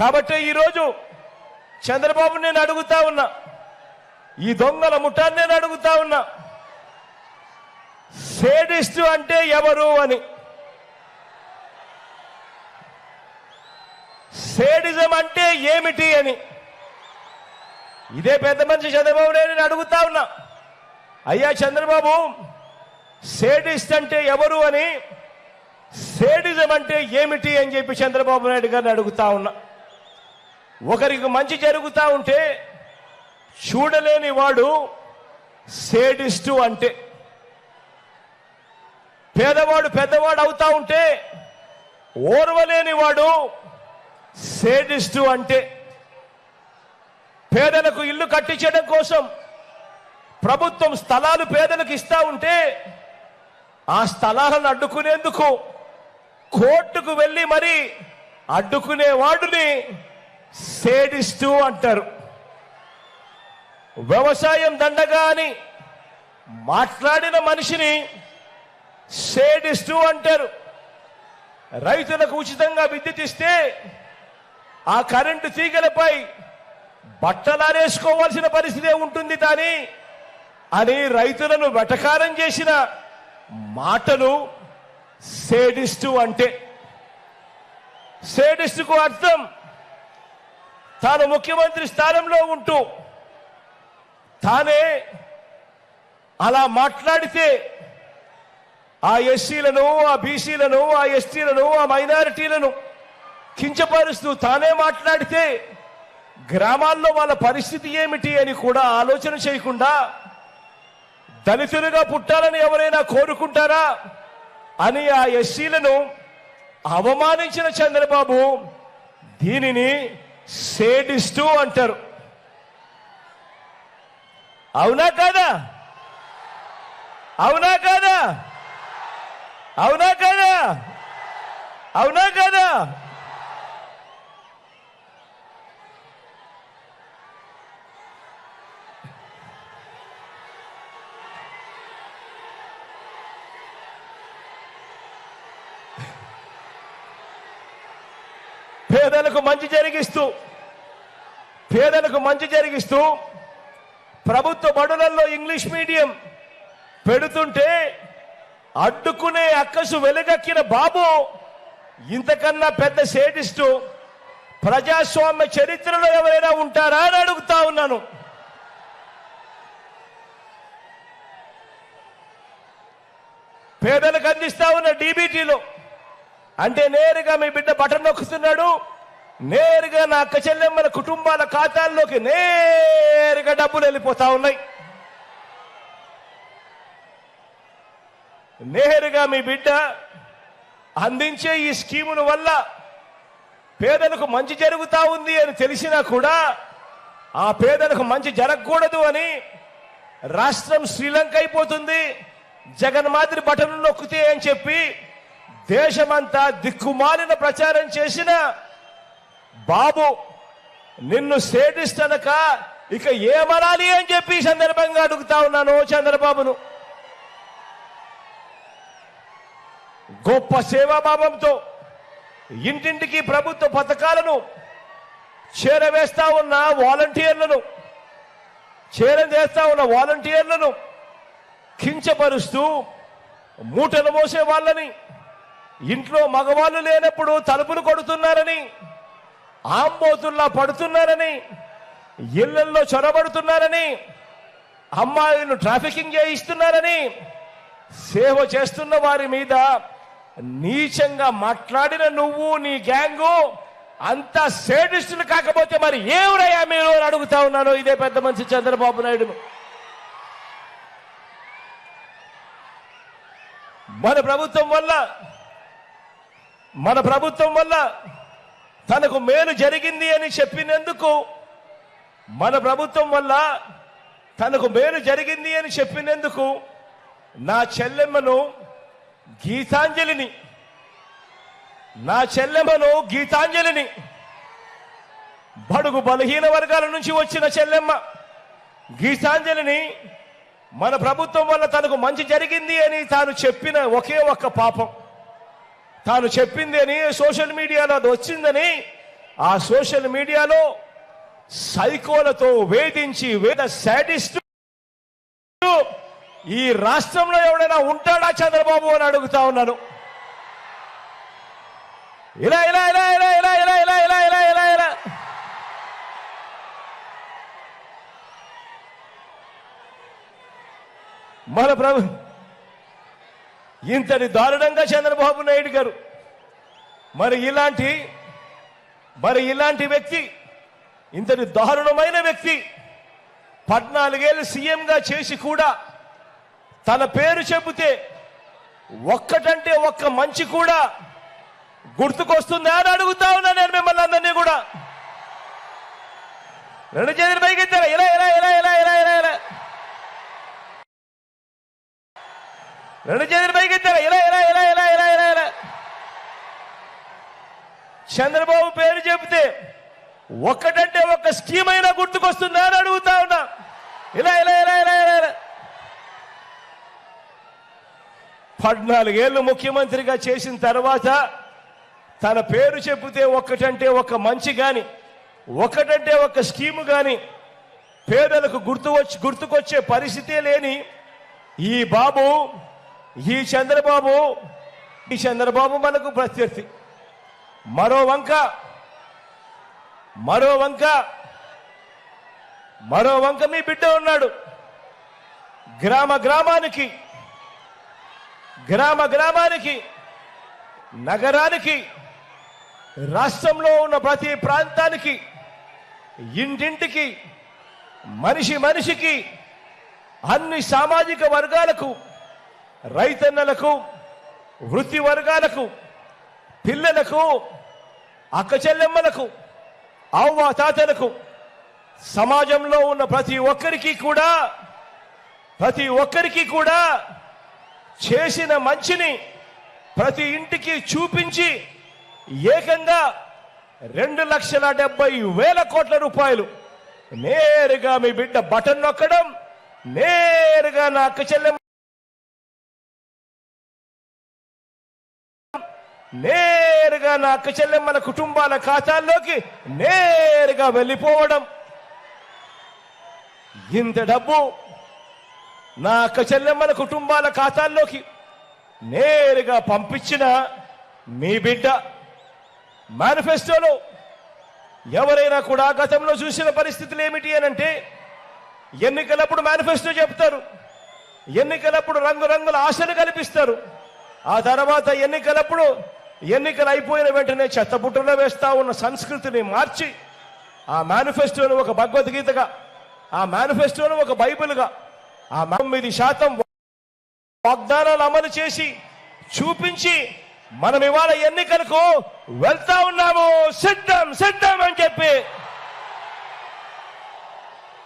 కాబట్టి ఈరోజు చంద్రబాబు నేను అడుగుతా ఉన్నా. ఈ దొంగల ముఠాన్ని నేను అడుగుతా ఉన్నా. సేడిస్టు అంటే ఎవరు అని. సేడిజం అంటే ఏమిటి అని. ఇదే పెద్ద మనిషి చంద్రబాబు నేను అడుగుతా ఉన్నా. అయ్యా చంద్రబాబు సేడిస్ట్ అంటే ఎవరు అని. సేడిజం అంటే ఏమిటి అని చెప్పి చంద్రబాబు నాయుడు గారిని అడుగుతా ఉన్నా. ఒకరికి మంచి జరుగుతూ ఉంటే చూడలేని వాడు సేడిస్టు అంటే. పేదవాడు పెద్దవాడు అవుతా ఉంటే ఓర్వలేని వాడు సేడిస్టు అంటే. పేదలకు ఇల్లు కట్టించడం కోసం ప్రభుత్వం స్థలాలు పేదలకు ఇస్తా ఉంటే ఆ స్థలాలను అడ్డుకునేందుకు కోర్టుకు వెళ్ళి మరి అడ్డుకునే వాడిని సేడిస్టు అంటారు. వ్యవసాయం దండగా అని మాట్లాడిన మనిషిని సేడిస్టు అంటారు. రైతులకు ఉచితంగా విద్యుత్ ఇస్తే ఆ కరెంటు తీగలపై బట్టలారేసుకోవాల్సిన పరిస్థితే ఉంటుంది కానీ అని రైతులను వెటకారం చేసిన మాటలు సేడిస్టు అంటే. సేడిస్టుకు అర్థం తాను ముఖ్యమంత్రి స్థానంలో ఉంటూ తానే అలా మాట్లాడితే ఆ ఎస్సీలను ఆ బీసీలను ఆ ఎస్టీలను ఆ మైనారిటీలను కించపరుస్తూ తానే మాట్లాడితే గ్రామాల్లో వాళ్ళ పరిస్థితి ఏమిటి అని కూడా ఆలోచన చేయకుండా దళితులుగా పుట్టాలని ఎవరైనా కోరుకుంటారా అని ఆ ఎస్సీలను అవమానించిన చంద్రబాబు దీనిని సేడిస్టు అంటారు. అవునా కాదా? అవునా కాదా? అవునా కాదా? అవునా కాదా? పేదలకు మంచి జరిగిస్తూ పేదలకు మంచి జరిగిస్తూ ప్రభుత్వ బడులలో ఇంగ్లీష్ మీడియం పెడుతుంటే అడ్డుకునే అక్కసు వెలుగక్కిన బాబు ఇంతకన్నా పెద్ద సేటిస్టు ప్రజాస్వామ్య చరిత్రలో ఎవరైనా ఉంటారా అని అడుగుతా ఉన్నాను. పేదలకు అందిస్తా ఉన్న డీబీటీలో అంటే నేరుగా మీ బిడ్డ బటన్ నొక్కుతున్నాడు. నేరుగా నా అక్కచెల్లెమ్మల కుటుంబాల ఖాతాల్లోకి నేరుగా డబ్బులు వెళ్ళిపోతా ఉన్నాయి. నేరుగా మీ బిడ్డ అందించే ఈ స్కీముల వల్ల పేదలకు మంచి జరుగుతా ఉంది అని తెలిసినా కూడా ఆ పేదలకు మంచి జరగకూడదు అని రాష్ట్రం శ్రీలంక అయిపోతుంది. జగన్ మాదిరి బటన్ నొక్కితే అని చెప్పి దేశమంతా దిక్కుమాలిన ప్రచారం చేసిన బాబు నిన్ను సేటిస్తనక ఇక ఏమనాలి అని చెప్పి సందర్భంగా అడుగుతా ఉన్నాను చంద్రబాబును. గొప్ప సేవాభావంతో ఇంటింటికి ప్రభుత్వ పథకాలను చేరవేస్తా ఉన్న వాలంటీర్లను చేరవేస్తా ఉన్న వాలంటీర్లను కించపరుస్తూ మూటలు మోసే వాళ్ళని ఇంట్లో మగవాళ్ళు లేనప్పుడు తలుపులు కొడుతున్నారని ఆంబోతుల్లా పడుతున్నారని ఇళ్ళల్లో చొరబడుతున్నారని అమ్మాయిలను ట్రాఫికింగ్ చేయిస్తున్నారని సేవ చేస్తున్న వారి మీద నీచంగా మాట్లాడిన నువ్వు నీ గ్యాంగు అంత సేడిస్టులు కాకపోతే మరి ఏమిరయ్యా మీరు అని అడుగుతా ఉన్నాను. ఇదే పెద్ద మనిషి చంద్రబాబు నాయుడు మన ప్రభుత్వం వల్ల మన ప్రభుత్వం వల్ల తనకు మేలు జరిగింది అని చెప్పినందుకు మన ప్రభుత్వం వల్ల తనకు మేలు జరిగింది అని చెప్పినందుకు నా చెల్లెమ్మను గీతాంజలిని నా చెల్లెమ్మను గీతాంజలిని బడుగు బలహీన వర్గాల నుంచి వచ్చిన చెల్లెమ్మ గీతాంజలిని మన ప్రభుత్వం వల్ల తనకు మంచి జరిగింది అని తాను చెప్పిన ఒకే ఒక్క పాపం. తాను చెప్పింది అని సోషల్ మీడియాలో అది వచ్చిందని ఆ సోషల్ మీడియాలో సైకోలతో వేధించి వేద శాడిస్ట్ ఈ రాష్ట్రంలో ఎవడైనా ఉంటాడా చంద్రబాబు అని అడుగుతా ఉన్నాను ఇలా ఇలా ఇలా ఇలా ఇలా ఇలా ఇలా ఇలా ఇలా ఇలా ఇలా మన ప్రభు ఇంతటి దారుణంగా చంద్రబాబు నాయుడు గారు. మరి ఇలాంటి మరి ఇలాంటి వ్యక్తి ఇంతటి దారుణమైన వ్యక్తి పద్నాలుగేళ్ళు సీఎంగా చేసి కూడా తన పేరు చెబితే ఒక్కటంటే ఒక్క మంచి కూడా గుర్తుకొస్తుందా అని అడుగుతా ఉన్నా నేను మిమ్మల్ని అందరినీ కూడా. రెండు చేతులు పైకి ఎత్తారా ఇలా ఇలా ఇలా ఇలా ఇలా ఇలా ఇలా. రెండు చేతులు పైకి ఇలా ఇలా ఇలా ఇలా ఇలా ఇలా ఇలా. చంద్రబాబు పేరు చెబితే ఒక్కటంటే ఒక్క స్కీమ్ అయినా గుర్తుకొస్తుందా అని అడుగుతా ఉన్నా. ఇలా ఇలా ఇలా ఇలా ఇలా ఇలా. పద్నాలుగేళ్ళు ముఖ్యమంత్రిగా చేసిన తర్వాత తన పేరు చెబితే ఒక్కటంటే ఒక మంచి కానీ ఒకటంటే ఒక స్కీము కానీ పేదలకు గుర్తు వచ్చి గుర్తుకొచ్చే పరిస్థితే లేని ఈ బాబు ఈ చంద్రబాబు ఈ చంద్రబాబు మనకు ప్రత్యర్థి. మరో వంక మరో వంక మరో వంక మీ బిడ్డ ఉన్నాడు. గ్రామ గ్రామానికి గ్రామ గ్రామానికి నగరానికి రాష్ట్రంలో ఉన్న ప్రతి ప్రాంతానికి ఇంటింటికి మనిషి మనిషికి అన్ని సామాజిక వర్గాలకు రైతన్నలకు వృత్తి వర్గాలకు పిల్లలకు అక్కచెల్లెమ్మలకు అవ్వ తాతలకు సమాజంలో ఉన్న ప్రతి ఒక్కరికి కూడా ప్రతి ఒక్కరికి కూడా చేసిన మంచిని ప్రతి ఇంటికి చూపించి ఏకంగా రెండు లక్షల డెబ్బై వేల కోట్ల రూపాయలు నేరుగా మీ బిడ్డ బటన్ నొక్కడం నేరుగా నా అక్క నేరుగా నా అక్క చెల్లెమ్మల కుటుంబాల ఖాతాల్లోకి నేరుగా వెళ్ళిపోవడం. ఇంత డబ్బు నా అక్క చెల్లెమ్మల కుటుంబాల ఖాతాల్లోకి నేరుగా పంపించిన మీ బిడ్డ మేనిఫెస్టోలో ఎవరైనా కూడా గతంలో చూసిన పరిస్థితులు ఏమిటి అని అంటే ఎన్నికలప్పుడు మేనిఫెస్టో చెప్తారు ఎన్నికలప్పుడు రంగురంగుల ఆశలు కల్పిస్తారు ఆ తర్వాత ఎన్నికలప్పుడు ఎన్నికలు అయిపోయిన వెంటనే చెత్తబుట్టలో వేస్తా ఉన్న సంస్కృతిని మార్చి ఆ మేనిఫెస్టోను ఒక భగవద్గీతగా ఆ మేనిఫెస్టోను ఒక బైబిల్గా ఆ తొమ్మిది శాతం వాగ్దానాలు అమలు చేసి చూపించి మనం ఇవాళ ఎన్నికలకు వెళ్తా ఉన్నాము. సిద్ధం సిద్ధం అని చెప్పి